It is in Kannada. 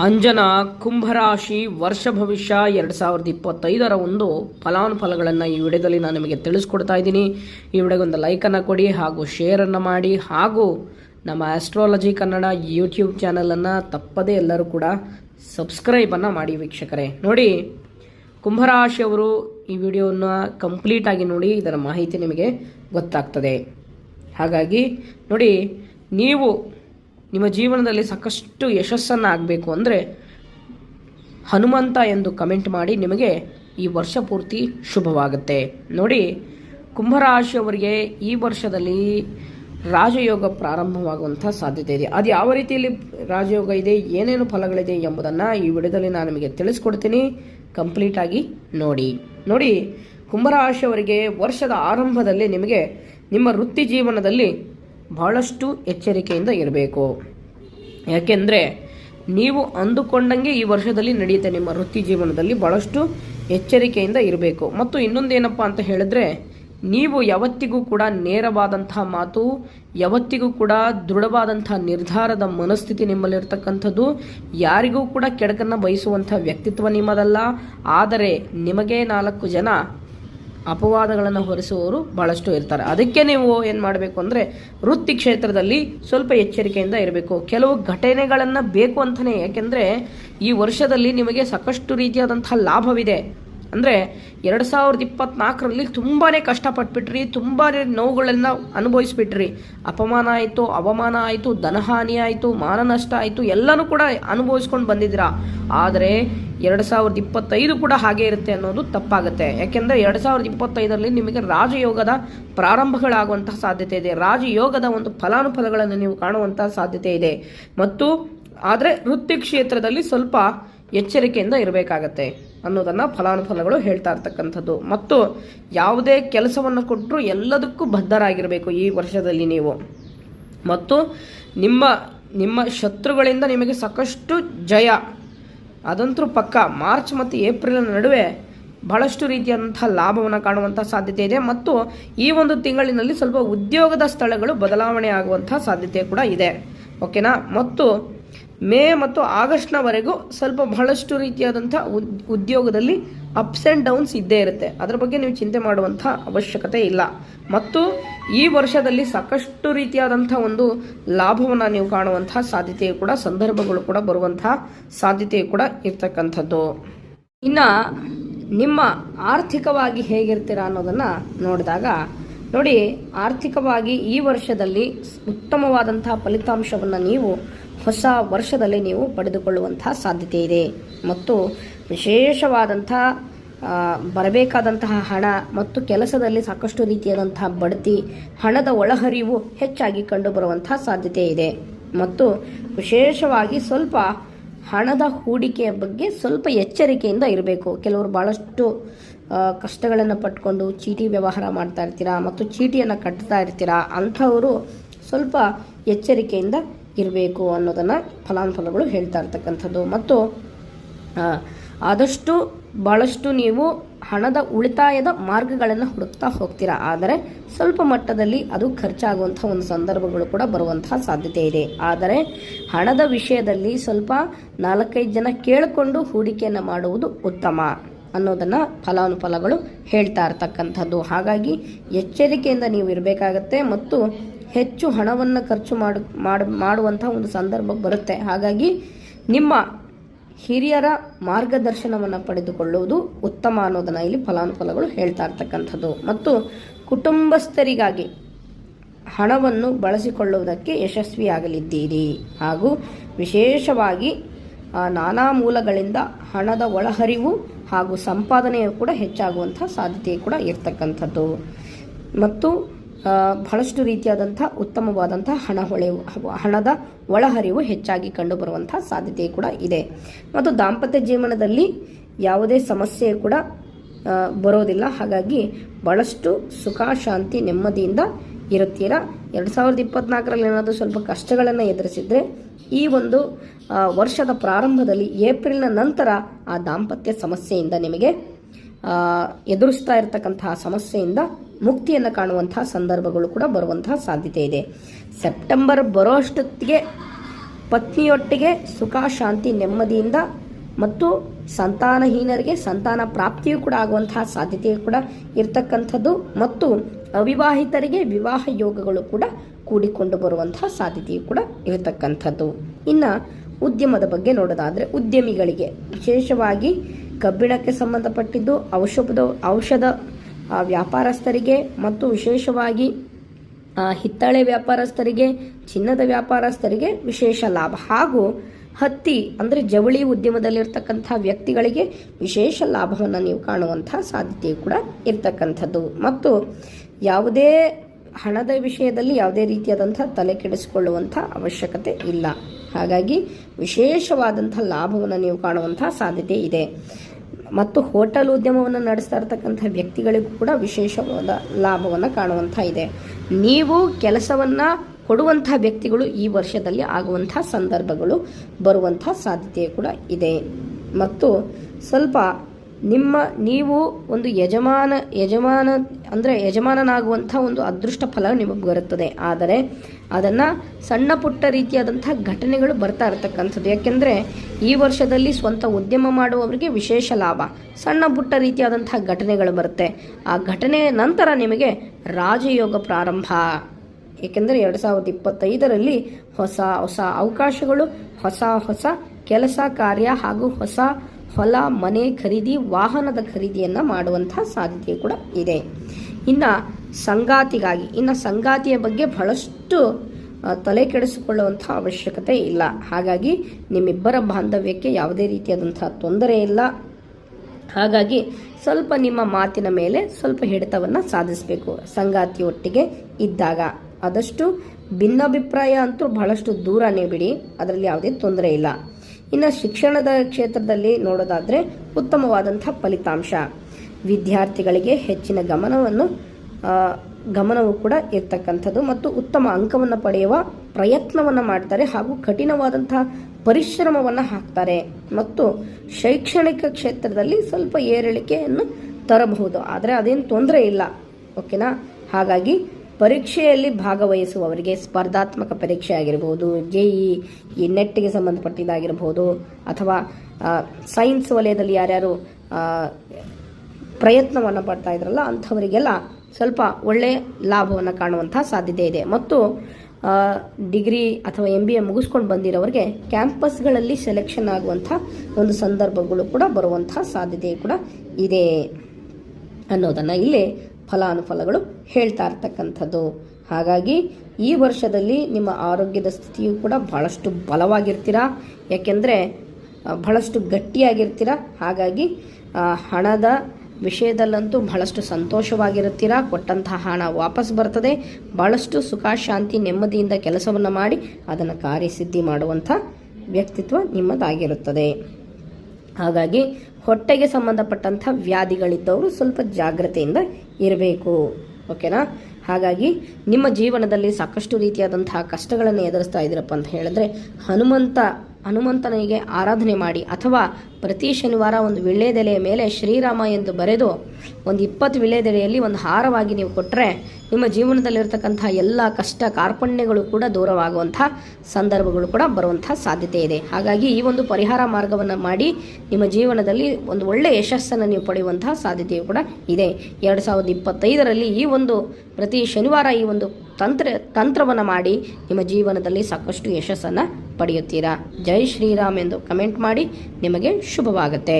ಅಂಜನ ಕುಂಭರಾಶಿ ವರ್ಷ ಭವಿಷ್ಯ ಎರಡು ಸಾವಿರದ ಇಪ್ಪತ್ತೈದರ ಒಂದು ಫಲಾನುಫಲಗಳನ್ನು ಈ ವಿಡಿಯೋದಲ್ಲಿ ನಾನು ನಿಮಗೆ ತಿಳಿಸ್ಕೊಡ್ತಾ ಇದ್ದೀನಿ. ಈ ವಿಡಿಯೋಗೆ ಒಂದು ಲೈಕನ್ನು ಕೊಡಿ ಹಾಗೂ ಶೇರನ್ನು ಮಾಡಿ ಹಾಗೂ ನಮ್ಮ ಆಸ್ಟ್ರಾಲಜಿ ಕನ್ನಡ ಯೂಟ್ಯೂಬ್ ಚಾನಲನ್ನು ತಪ್ಪದೇ ಎಲ್ಲರೂ ಕೂಡ ಸಬ್ಸ್ಕ್ರೈಬನ್ನು ಮಾಡಿ ವೀಕ್ಷಕರೇ. ನೋಡಿ, ಕುಂಭರಾಶಿಯವರು ಈ ವಿಡಿಯೋನ ಕಂಪ್ಲೀಟಾಗಿ ನೋಡಿ ಇದರ ಮಾಹಿತಿ ನಿಮಗೆ ಗೊತ್ತಾಗ್ತದೆ. ಹಾಗಾಗಿ ನೋಡಿ, ನೀವು ನಿಮ್ಮ ಜೀವನದಲ್ಲಿ ಸಾಕಷ್ಟು ಯಶಸ್ಸನ್ನು ಆಗಬೇಕು ಅಂದರೆ ಹನುಮಂತ ಎಂದು ಕಮೆಂಟ್ ಮಾಡಿ ನಿಮಗೆ ಈ ವರ್ಷ ಪೂರ್ತಿ ಶುಭವಾಗುತ್ತೆ. ನೋಡಿ, ಕುಂಭರಾಶಿಯವರಿಗೆ ಈ ವರ್ಷದಲ್ಲಿ ರಾಜಯೋಗ ಪ್ರಾರಂಭವಾಗುವಂಥ ಸಾಧ್ಯತೆ ಇದೆ. ಅದು ಯಾವ ರೀತಿಯಲ್ಲಿ ರಾಜಯೋಗ ಇದೆ, ಏನೇನು ಫಲಗಳಿದೆ ಎಂಬುದನ್ನು ಈ ವಿಡಿಯೋದಲ್ಲಿ ನಾನು ನಿಮಗೆ ತಿಳಿಸ್ಕೊಡ್ತೀನಿ. ಕಂಪ್ಲೀಟಾಗಿ ನೋಡಿ. ನೋಡಿ, ಕುಂಭರಾಶಿಯವರಿಗೆ ವರ್ಷದ ಆರಂಭದಲ್ಲಿ ನಿಮಗೆ ನಿಮ್ಮ ವೃತ್ತಿ ಜೀವನದಲ್ಲಿ ಬಹಳಷ್ಟು ಎಚ್ಚರಿಕೆಯಿಂದ ಇರಬೇಕು. ಯಾಕೆಂದರೆ ನೀವು ಅಂದುಕೊಂಡಂಗೆ ಈ ವರ್ಷದಲ್ಲಿ ನಡೆಯುತ್ತೆ ನಿಮ್ಮ ವೃತ್ತಿ ಜೀವನದಲ್ಲಿ ಭಾಳಷ್ಟು ಎಚ್ಚರಿಕೆಯಿಂದ ಇರಬೇಕು. ಮತ್ತು ಇನ್ನೊಂದೇನಪ್ಪ ಅಂತ ಹೇಳಿದ್ರೆ, ನೀವು ಯಾವತ್ತಿಗೂ ಕೂಡ ನೇರವಾದಂತಹ ಮಾತು, ಯಾವತ್ತಿಗೂ ಕೂಡ ದೃಢವಾದಂಥ ನಿರ್ಧಾರದ ಮನಸ್ಥಿತಿ ನಿಮ್ಮಲ್ಲಿರ್ತಕ್ಕಂಥದ್ದು, ಯಾರಿಗೂ ಕೂಡ ಕೆಡಕನ್ನು ಬಯಸುವಂಥ ವ್ಯಕ್ತಿತ್ವ ನಿಮ್ಮದಲ್ಲ. ಆದರೆ ನಿಮಗೆ ನಾಲ್ಕು ಜನ ಅಪವಾದಗಳನ್ನು ಹೊರಿಸುವವರು ಭಾಳಷ್ಟು ಇರ್ತಾರೆ. ಅದಕ್ಕೆ ನೀವು ಏನು ಮಾಡಬೇಕು ಅಂದರೆ ವೃತ್ತಿ ಕ್ಷೇತ್ರದಲ್ಲಿ ಸ್ವಲ್ಪ ಎಚ್ಚರಿಕೆಯಿಂದ ಇರಬೇಕು. ಕೆಲವು ಘಟನೆಗಳನ್ನು ಬೇಕು ಅಂತಲೇ ಯಾಕೆಂದರೆ ಈ ವರ್ಷದಲ್ಲಿ ನಿಮಗೆ ಸಾಕಷ್ಟು ರೀತಿಯಾದಂಥ ಲಾಭವಿದೆ. ಅಂದರೆ ಎರಡು ಸಾವಿರದ ಇಪ್ಪತ್ತ್ನಾಲ್ಕರಲ್ಲಿ ತುಂಬಾ ಕಷ್ಟಪಟ್ಬಿಟ್ರಿ ತುಂಬಾ ನೋವುಗಳನ್ನು ಅನುಭವಿಸ್ಬಿಟ್ರಿ. ಅಪಮಾನ ಆಯಿತು, ಅವಮಾನ ಆಯಿತು, ಧನಹಾನಿ ಆಯಿತು, ಮಾನನಷ್ಟ ಆಯಿತು, ಎಲ್ಲನೂ ಕೂಡ ಅನುಭವಿಸ್ಕೊಂಡು ಬಂದಿದ್ದೀರಾ. ಆದರೆ ಎರಡು ಸಾವಿರದ ಇಪ್ಪತ್ತೈದು ಕೂಡ ಹಾಗೆ ಇರುತ್ತೆ ಅನ್ನೋದು ತಪ್ಪಾಗುತ್ತೆ. ಯಾಕೆಂದರೆ ಎರಡು ಸಾವಿರದ ಇಪ್ಪತ್ತೈದರಲ್ಲಿ ನಿಮಗೆ ರಾಜಯೋಗದ ಪ್ರಾರಂಭಗಳಾಗುವಂತಹ ಸಾಧ್ಯತೆ ಇದೆ. ರಾಜಯೋಗದ ಒಂದು ಫಲಾನುಫಲಗಳನ್ನು ನೀವು ಕಾಣುವಂತಹ ಸಾಧ್ಯತೆ ಇದೆ. ಮತ್ತು ಆದರೆ ವೃತ್ತಿ ಕ್ಷೇತ್ರದಲ್ಲಿ ಸ್ವಲ್ಪ ಎಚ್ಚರಿಕೆಯಿಂದ ಇರಬೇಕಾಗತ್ತೆ. ಅನ್ನೋದನ್ನು ಫಲಾನುಫಲಗಳು ಹೇಳ್ತಾ ಇರ್ತಕ್ಕಂಥದ್ದು. ಮತ್ತು ಯಾವುದೇ ಕೆಲಸವನ್ನು ಕೊಟ್ಟರೂ ಎಲ್ಲದಕ್ಕೂ ಬದ್ಧರಾಗಿರಬೇಕು ಈ ವರ್ಷದಲ್ಲಿ ನೀವು. ಮತ್ತು ನಿಮ್ಮ ನಿಮ್ಮ ಶತ್ರುಗಳಿಂದ ನಿಮಗೆ ಸಾಕಷ್ಟು ಜಯ. ಅದಂತರೂ ಪಕ್ಕ. ಮಾರ್ಚ್ ಮತ್ತು ಏಪ್ರಿಲ್ ನಡುವೆ ಬಹಳಷ್ಟು ರೀತಿಯಾದಂಥ ಲಾಭವನ್ನು ಕಾಣುವಂಥ ಸಾಧ್ಯತೆ ಇದೆ. ಮತ್ತು ಈ ಒಂದು ತಿಂಗಳಿನಲ್ಲಿ ಸ್ವಲ್ಪ ಉದ್ಯೋಗದ ಸ್ಥಳಗಳು ಬದಲಾವಣೆ ಆಗುವಂಥ ಸಾಧ್ಯತೆ ಕೂಡ ಇದೆ. ಓಕೆನಾ? ಮತ್ತು ಮೇ ಮತ್ತು ಆಗಸ್ಟ್ನವರೆಗೂ ಸ್ವಲ್ಪ ಬಹಳಷ್ಟು ರೀತಿಯಾದಂಥ ಉದ್, ಉದ್ಯೋಗದಲ್ಲಿ ಅಪ್ಸ್ ಆ್ಯಂಡ್ ಡೌನ್ಸ್ ಇದ್ದೇ ಇರುತ್ತೆ. ಅದರ ಬಗ್ಗೆ ನೀವು ಚಿಂತೆ ಮಾಡುವಂಥ ಅವಶ್ಯಕತೆ ಇಲ್ಲ. ಮತ್ತು ಈ ವರ್ಷದಲ್ಲಿ ಸಾಕಷ್ಟು ರೀತಿಯಾದಂಥ ಒಂದು ಲಾಭವನ್ನು ನೀವು ಕಾಣುವಂಥ ಸಾಧ್ಯತೆಯು ಕೂಡ, ಸಂದರ್ಭಗಳು ಕೂಡ ಬರುವಂಥ ಸಾಧ್ಯತೆಯು ಕೂಡ ಇರ್ತಕ್ಕಂಥದ್ದು. ಇನ್ನು ನಿಮ್ಮ ಆರ್ಥಿಕವಾಗಿ ಹೇಗಿರ್ತೀರಾ ಅನ್ನೋದನ್ನು ನೋಡಿದಾಗ, ನೋಡಿ, ಆರ್ಥಿಕವಾಗಿ ಈ ವರ್ಷದಲ್ಲಿ ಉತ್ತಮವಾದಂತಹ ಫಲಿತಾಂಶವನ್ನು ನೀವು ಹೊಸ ವರ್ಷದಲ್ಲಿ ನೀವು ಪಡೆದುಕೊಳ್ಳುವಂತಹ ಸಾಧ್ಯತೆ ಇದೆ. ಮತ್ತು ವಿಶೇಷವಾದಂಥ ಬರಬೇಕಾದಂತಹ ಹಣ ಮತ್ತು ಕೆಲಸದಲ್ಲಿ ಸಾಕಷ್ಟು ರೀತಿಯಾದಂತಹ ಬಡ್ತಿ, ಹಣದ ಒಳಹರಿವು ಹೆಚ್ಚಾಗಿ ಕಂಡುಬರುವಂತಹ ಸಾಧ್ಯತೆ ಇದೆ. ಮತ್ತು ವಿಶೇಷವಾಗಿ ಸ್ವಲ್ಪ ಹಣದ ಹೂಡಿಕೆಯ ಬಗ್ಗೆ ಸ್ವಲ್ಪ ಎಚ್ಚರಿಕೆಯಿಂದ ಇರಬೇಕು. ಕೆಲವರು ಭಾಳಷ್ಟು ಕಷ್ಟಗಳನ್ನು ಪಟ್ಕೊಂಡು ಚೀಟಿ ವ್ಯವಹಾರ ಮಾಡ್ತಾ ಇರ್ತೀರಾ ಮತ್ತು ಚೀಟಿಯನ್ನು ಕಟ್ತಾ ಇರ್ತೀರಾ ಅಂಥವರು ಸ್ವಲ್ಪ ಎಚ್ಚರಿಕೆಯಿಂದ ಇರಬೇಕು ಅನ್ನೋದನ್ನು ಫಲಾನುಫಲಗಳು ಹೇಳ್ತಾ ಇರ್ತಕ್ಕಂಥದ್ದು. ಮತ್ತು ಆದಷ್ಟು ಭಾಳಷ್ಟು ನೀವು ಹಣದ ಉಳಿತಾಯದ ಮಾರ್ಗಗಳನ್ನು ಹುಡುಕ್ತಾ ಹೋಗ್ತೀರಾ. ಆದರೆ ಸ್ವಲ್ಪ ಮಟ್ಟದಲ್ಲಿ ಅದು ಖರ್ಚಾಗುವಂಥ ಒಂದು ಸಂದರ್ಭಗಳು ಕೂಡ ಬರುವಂತಹ ಸಾಧ್ಯತೆ ಇದೆ. ಆದರೆ ಹಣದ ವಿಷಯದಲ್ಲಿ ಸ್ವಲ್ಪ ನಾಲ್ಕೈದು ಜನ ಕೇಳಿಕೊಂಡು ಹೂಡಿಕೆಯನ್ನು ಮಾಡುವುದು ಉತ್ತಮ ಅನ್ನೋದನ್ನು ಫಲಾನುಫಲಗಳು ಹೇಳ್ತಾ ಇರ್ತಕ್ಕಂಥದ್ದು. ಹಾಗಾಗಿ ಎಚ್ಚರಿಕೆಯಿಂದ ನೀವು ಇರಬೇಕಾಗತ್ತೆ. ಮತ್ತು ಹೆಚ್ಚು ಹಣವನ್ನು ಖರ್ಚು ಮಾಡು ಮಾಡು ಮಾಡುವಂಥ ಒಂದು ಸಂದರ್ಭ ಬರುತ್ತೆ. ಹಾಗಾಗಿ ನಿಮ್ಮ ಹಿರಿಯರ ಮಾರ್ಗದರ್ಶನವನ್ನು ಪಡೆದುಕೊಳ್ಳುವುದು ಉತ್ತಮ ಅನ್ನೋದನ್ನು ಇಲ್ಲಿ ಫಲಾನುಫಲಗಳು ಹೇಳ್ತಾ ಇರ್ತಕ್ಕಂಥದ್ದು. ಮತ್ತು ಕುಟುಂಬಸ್ಥರಿಗಾಗಿ ಹಣವನ್ನು ಬಳಸಿಕೊಳ್ಳುವುದಕ್ಕೆ ಯಶಸ್ವಿಯಾಗಲಿದ್ದೀರಿ ಹಾಗೂ ವಿಶೇಷವಾಗಿ ನಾನಾ ಮೂಲಗಳಿಂದ ಹಣದ ಒಳಹರಿವು ಹಾಗೂ ಸಂಪಾದನೆಯು ಕೂಡ ಹೆಚ್ಚಾಗುವಂಥ ಸಾಧ್ಯತೆ ಕೂಡ ಇರ್ತಕ್ಕಂಥದ್ದು. ಮತ್ತು ಬಹಳಷ್ಟು ರೀತಿಯಾದಂಥ ಉತ್ತಮವಾದಂಥ ಹಣ ಹೊಳೆವು, ಹಣದ ಒಳಹರಿವು ಹೆಚ್ಚಾಗಿ ಕಂಡುಬರುವಂಥ ಸಾಧ್ಯತೆ ಕೂಡ ಇದೆ. ಮತ್ತು ದಾಂಪತ್ಯ ಜೀವನದಲ್ಲಿ ಯಾವುದೇ ಸಮಸ್ಯೆ ಕೂಡ ಬರೋದಿಲ್ಲ. ಹಾಗಾಗಿ ಬಹಳಷ್ಟು ಸುಖ, ಶಾಂತಿ, ನೆಮ್ಮದಿಯಿಂದ ಇರುತ್ತೀರಾ? ಎರಡು ಸಾವಿರದ ಇಪ್ಪತ್ನಾಲ್ಕರಲ್ಲಿ ಏನಾದರೂ ಸ್ವಲ್ಪ ಕಷ್ಟಗಳನ್ನು ಎದುರಿಸಿದರೆ ಈ ಒಂದು ವರ್ಷದ ಪ್ರಾರಂಭದಲ್ಲಿ ಏಪ್ರಿಲ್ನ ನಂತರ ಆ ದಾಂಪತ್ಯ ಸಮಸ್ಯೆಯಿಂದ ನಿಮಗೆ ಎದುರಿಸ್ತಾ ಇರತಕ್ಕಂತಹ ಸಮಸ್ಯೆಯಿಂದ ಮುಕ್ತಿಯನ್ನು ಕಾಣುವಂತಹ ಸಂದರ್ಭಗಳು ಕೂಡ ಬರುವಂತಹ ಸಾಧ್ಯತೆ ಇದೆ. ಸೆಪ್ಟೆಂಬರ್ ಬರೋ ಅಷ್ಟೊತ್ತಿಗೆ ಪತ್ನಿಯೊಟ್ಟಿಗೆ ಸುಖ, ಶಾಂತಿ, ನೆಮ್ಮದಿಯಿಂದ ಮತ್ತು ಸಂತಾನಹೀನರಿಗೆ ಸಂತಾನ ಪ್ರಾಪ್ತಿಯೂ ಕೂಡ ಆಗುವಂತಹ ಸಾಧ್ಯತೆಯು ಕೂಡ ಇರತಕ್ಕಂಥದ್ದು ಮತ್ತು ಅವಿವಾಹಿತರಿಗೆ ವಿವಾಹ ಯೋಗಗಳು ಕೂಡ ಕೂಡಿಕೊಂಡು ಬರುವಂತಹ ಸಾಧ್ಯತೆಯು ಕೂಡ ಇರತಕ್ಕಂಥದ್ದು. ಇನ್ನು ಉದ್ಯಮದ ಬಗ್ಗೆ ನೋಡೋದಾದರೆ ಉದ್ಯಮಿಗಳಿಗೆ ವಿಶೇಷವಾಗಿ ಕಬ್ಬಿಣಕ್ಕೆ ಸಂಬಂಧಪಟ್ಟಿದ್ದು ಔಷಧದ, ಔಷಧ ವ್ಯಾಪಾರಸ್ಥರಿಗೆ ಮತ್ತು ವಿಶೇಷವಾಗಿ ಹಿತ್ತಾಳೆ ವ್ಯಾಪಾರಸ್ಥರಿಗೆ, ಚಿನ್ನದ ವ್ಯಾಪಾರಸ್ಥರಿಗೆ ವಿಶೇಷ ಲಾಭ. ಹಾಗೂ ಹತ್ತಿ, ಅಂದರೆ ಜವಳಿ ಉದ್ಯಮದಲ್ಲಿರ್ತಕ್ಕಂಥ ವ್ಯಕ್ತಿಗಳಿಗೆ ವಿಶೇಷ ಲಾಭವನ್ನು ನೀವು ಕಾಣುವಂತಹ ಸಾಧ್ಯತೆ ಕೂಡ ಇರ್ತಕ್ಕಂಥದ್ದು. ಮತ್ತು ಯಾವುದೇ ಹಣದ ವಿಷಯದಲ್ಲಿ ಯಾವುದೇ ರೀತಿಯಾದಂಥ ತಲೆ ಕೆಡಿಸಿಕೊಳ್ಳುವಂಥ ಅವಶ್ಯಕತೆ ಇಲ್ಲ. ಹಾಗಾಗಿ ವಿಶೇಷವಾದಂಥ ಲಾಭವನ್ನು ನೀವು ಕಾಣುವಂಥ ಸಾಧ್ಯತೆ ಇದೆ. ಮತ್ತು ಹೋಟೆಲ್ ಉದ್ಯಮವನ್ನು ನಡೆಸ್ತಾ ಇರತಕ್ಕಂಥ ವ್ಯಕ್ತಿಗಳಿಗೂ ಕೂಡ ವಿಶೇಷವಾದ ಲಾಭವನ್ನು ಕಾಣುವಂಥ ಇದೆ. ನೀವು ಕೆಲಸವನ್ನು ಕೊಡುವಂಥ ವ್ಯಕ್ತಿಗಳು ಈ ವರ್ಷದಲ್ಲಿ ಆಗುವಂಥ ಸಂದರ್ಭಗಳು ಬರುವಂಥ ಸಾಧ್ಯತೆ ಕೂಡ ಇದೆ. ಮತ್ತು ಸ್ವಲ್ಪ ನಿಮ್ಮ, ನೀವು ಒಂದು ಯಜಮಾನ ಯಜಮಾನ, ಅಂದರೆ ಯಜಮಾನನಾಗುವಂಥ ಒಂದು ಅದೃಷ್ಟ ಫಲ ನಿಮಗೆ ಬರುತ್ತದೆ. ಆದರೆ ಅದನ್ನು ಸಣ್ಣ ಪುಟ್ಟ ರೀತಿಯಾದಂಥ ಘಟನೆಗಳು ಬರ್ತಾ ಇರತಕ್ಕಂಥದ್ದು. ಯಾಕೆಂದರೆ ಈ ವರ್ಷದಲ್ಲಿ ಸ್ವಂತ ಉದ್ಯಮ ಮಾಡುವವರಿಗೆ ವಿಶೇಷ ಲಾಭ. ಸಣ್ಣ ಪುಟ್ಟ ರೀತಿಯಾದಂಥ ಘಟನೆಗಳು ಬರುತ್ತೆ. ಆ ಘಟನೆಯ ನಂತರ ನಿಮಗೆ ರಾಜಯೋಗ ಪ್ರಾರಂಭ. ಏಕೆಂದರೆ ಎರಡು ಸಾವಿರದ ಇಪ್ಪತ್ತೈದರಲ್ಲಿ ಹೊಸ ಹೊಸ ಅವಕಾಶಗಳು, ಹೊಸ ಹೊಸ ಕೆಲಸ ಕಾರ್ಯ ಹಾಗೂ ಹೊಸ ಹೊಲ, ಮನೆ ಖರೀದಿ, ವಾಹನದ ಖರೀದಿಯನ್ನು ಮಾಡುವಂತಹ ಸಾಧ್ಯತೆ ಕೂಡ ಇದೆ. ಇನ್ನು ಸಂಗಾತಿಗಾಗಿ, ಇನ್ನು ಸಂಗಾತಿಯ ಬಗ್ಗೆ ಬಹಳಷ್ಟು ತಲೆ ಕೆಡಿಸಿಕೊಳ್ಳುವಂಥ ಅವಶ್ಯಕತೆ ಇಲ್ಲ. ಹಾಗಾಗಿ ನಿಮ್ಮಿಬ್ಬರ ಬಾಂಧವ್ಯಕ್ಕೆ ಯಾವುದೇ ರೀತಿಯಾದಂತಹ ತೊಂದರೆ ಇಲ್ಲ. ಹಾಗಾಗಿ ಸ್ವಲ್ಪ ನಿಮ್ಮ ಮಾತಿನ ಮೇಲೆ ಸ್ವಲ್ಪ ಹಿಡಿತವನ್ನು ಸಾಧಿಸಬೇಕು. ಸಂಗಾತಿ ಒಟ್ಟಿಗೆ ಇದ್ದಾಗ ಆದಷ್ಟು ಭಿನ್ನಾಭಿಪ್ರಾಯ ಅಂತೂ ಬಹಳಷ್ಟು ದೂರನೇ ಬಿಡಿ ಅದರಲ್ಲಿ ಯಾವುದೇ ತೊಂದರೆ ಇಲ್ಲ. ಇನ್ನು ಶಿಕ್ಷಣದ ಕ್ಷೇತ್ರದಲ್ಲಿ ನೋಡೋದಾದರೆ ಉತ್ತಮವಾದಂಥ ಫಲಿತಾಂಶ. ವಿದ್ಯಾರ್ಥಿಗಳಿಗೆ ಹೆಚ್ಚಿನ ಗಮನವನ್ನು ಗಮನವು ಕೂಡ ಇರ್ತಕ್ಕಂಥದ್ದು ಮತ್ತು ಉತ್ತಮ ಅಂಕವನ್ನು ಪಡೆಯುವ ಪ್ರಯತ್ನವನ್ನು ಮಾಡ್ತಾರೆ ಹಾಗೂ ಕಠಿಣವಾದಂತಹ ಪರಿಶ್ರಮವನ್ನು ಹಾಕ್ತಾರೆ. ಮತ್ತು ಶೈಕ್ಷಣಿಕ ಕ್ಷೇತ್ರದಲ್ಲಿ ಸ್ವಲ್ಪ ಏರಿಳಿಕೆಯನ್ನು ತರಬಹುದು. ಆದರೆ ಅದೇನು ತೊಂದರೆ ಇಲ್ಲ. ಓಕೆನಾ? ಹಾಗಾಗಿ ಪರೀಕ್ಷೆಯಲ್ಲಿ ಭಾಗವಹಿಸುವವರಿಗೆ ಸ್ಪರ್ಧಾತ್ಮಕ ಪರೀಕ್ಷೆ ಆಗಿರಬಹುದು ಜೆ ಇ ಈ ನೆಟ್ಗೆ ಸಂಬಂಧಪಟ್ಟಿದ್ದಾಗಿರ್ಬೋದು, ಅಥವಾ ಸೈನ್ಸ್ ವಲಯದಲ್ಲಿ ಯಾರ್ಯಾರು ಪ್ರಯತ್ನವನ್ನು ಪಡ್ತಾ ಇದ್ರಲ್ಲ, ಅಂಥವರಿಗೆಲ್ಲ ಸ್ವಲ್ಪ ಒಳ್ಳೆಯ ಲಾಭವನ್ನು ಕಾಣುವಂಥ ಸಾಧ್ಯತೆ ಇದೆ. ಮತ್ತು ಡಿಗ್ರಿ ಅಥವಾ ಎಂ ಬಿ ಎ ಮುಗಿಸ್ಕೊಂಡು ಬಂದಿರೋರಿಗೆ ಕ್ಯಾಂಪಸ್ಗಳಲ್ಲಿ ಸೆಲೆಕ್ಷನ್ ಆಗುವಂಥ ಒಂದು ಸಂದರ್ಭಗಳು ಕೂಡ ಬರುವಂಥ ಸಾಧ್ಯತೆ ಕೂಡ ಇದೆ ಅನ್ನೋದನ್ನು ಇಲ್ಲಿ ಫಲಾನುಫಲಗಳು ಹೇಳ್ತಾ ಇರ್ತಕ್ಕಂಥದ್ದು. ಹಾಗಾಗಿ ಈ ವರ್ಷದಲ್ಲಿ ನಿಮ್ಮ ಆರೋಗ್ಯದ ಸ್ಥಿತಿಯು ಕೂಡ ಬಹಳಷ್ಟು ಬಲವಾಗಿರ್ತೀರಾ? ಯಾಕೆಂದರೆ ಬಹಳಷ್ಟು ಗಟ್ಟಿಯಾಗಿರ್ತೀರ? ಹಾಗಾಗಿ ಹಣದ ವಿಷಯದಲ್ಲಂತೂ ಬಹಳಷ್ಟು ಸಂತೋಷವಾಗಿರುತ್ತೀರ? ಕೊಟ್ಟಂತಹ ಹಣ ವಾಪಸ್ ಬರ್ತದೆ. ಬಹಳಷ್ಟು ಸುಖ, ಶಾಂತಿ, ನೆಮ್ಮದಿಯಿಂದ ಕೆಲಸವನ್ನು ಮಾಡಿ ಅದನ್ನು ಕಾರ್ಯಸಿದ್ಧಿ ಮಾಡುವಂಥ ವ್ಯಕ್ತಿತ್ವ ನಿಮ್ಮದಾಗಿರುತ್ತದೆ. ಹಾಗಾಗಿ, ಹೊಟ್ಟೆಗೆ ಸಂಬಂಧಪಟ್ಟಂಥ ವ್ಯಾಧಿಗಳಿದ್ದವರು ಸ್ವಲ್ಪ ಜಾಗ್ರತೆಯಿಂದ ಇರಬೇಕು. ಓಕೆನಾ? ಹಾಗಾಗಿ ನಿಮ್ಮ ಜೀವನದಲ್ಲಿ ಸಾಕಷ್ಟು ರೀತಿಯಾದಂತಹ ಕಷ್ಟಗಳನ್ನು ಎದುರಿಸ್ತಾ ಇದ್ದೀರಪ್ಪ ಅಂತ ಹೇಳಿದ್ರೆ ಹನುಮಂತ ಹನುಮಂತನಿಗೆ ಆರಾಧನೆ ಮಾಡಿ ಅಥವಾ ಪ್ರತಿ ಶನಿವಾರ ಒಂದು ವಿಳ್ಳೆದೆಲೆಯ ಮೇಲೆ ಶ್ರೀರಾಮ ಎಂದು ಬರೆದು ಒಂದು ಇಪ್ಪತ್ತು ವಿಳ್ಳೆದೆಲೆಯಲ್ಲಿ ಒಂದು ಹಾರವಾಗಿ ನೀವು ಕೊಟ್ಟರೆ ನಿಮ್ಮ ಜೀವನದಲ್ಲಿರ್ತಕ್ಕಂಥ ಎಲ್ಲ ಕಷ್ಟ ಕಾರ್ಪಣ್ಯಗಳು ಕೂಡ ದೂರವಾಗುವಂಥ ಸಂದರ್ಭಗಳು ಕೂಡ ಬರುವಂಥ ಸಾಧ್ಯತೆ ಇದೆ. ಹಾಗಾಗಿ ಈ ಒಂದು ಪರಿಹಾರ ಮಾರ್ಗವನ್ನು ಮಾಡಿ ನಿಮ್ಮ ಜೀವನದಲ್ಲಿ ಒಂದು ಒಳ್ಳೆಯ ಯಶಸ್ಸನ್ನು ನೀವು ಪಡೆಯುವಂತಹ ಸಾಧ್ಯತೆಯು ಕೂಡ ಇದೆ. ಎರಡು ಸಾವಿರದ ಇಪ್ಪತ್ತೈದರಲ್ಲಿ ಈ ಒಂದು ಪ್ರತಿ ಶನಿವಾರ ಈ ಒಂದು ತಂತ್ರ, ತಂತ್ರವನ್ನು ಮಾಡಿ ನಿಮ್ಮ ಜೀವನದಲ್ಲಿ ಸಾಕಷ್ಟು ಯಶಸ್ಸನ್ನು ಪಡೆಯುತ್ತೀರಾ? ಜೈ ಶ್ರೀರಾಮ್ ಎಂದು ಕಮೆಂಟ್ ಮಾಡಿ ನಿಮಗೆ ಶುಭವಾಗುತ್ತೆ.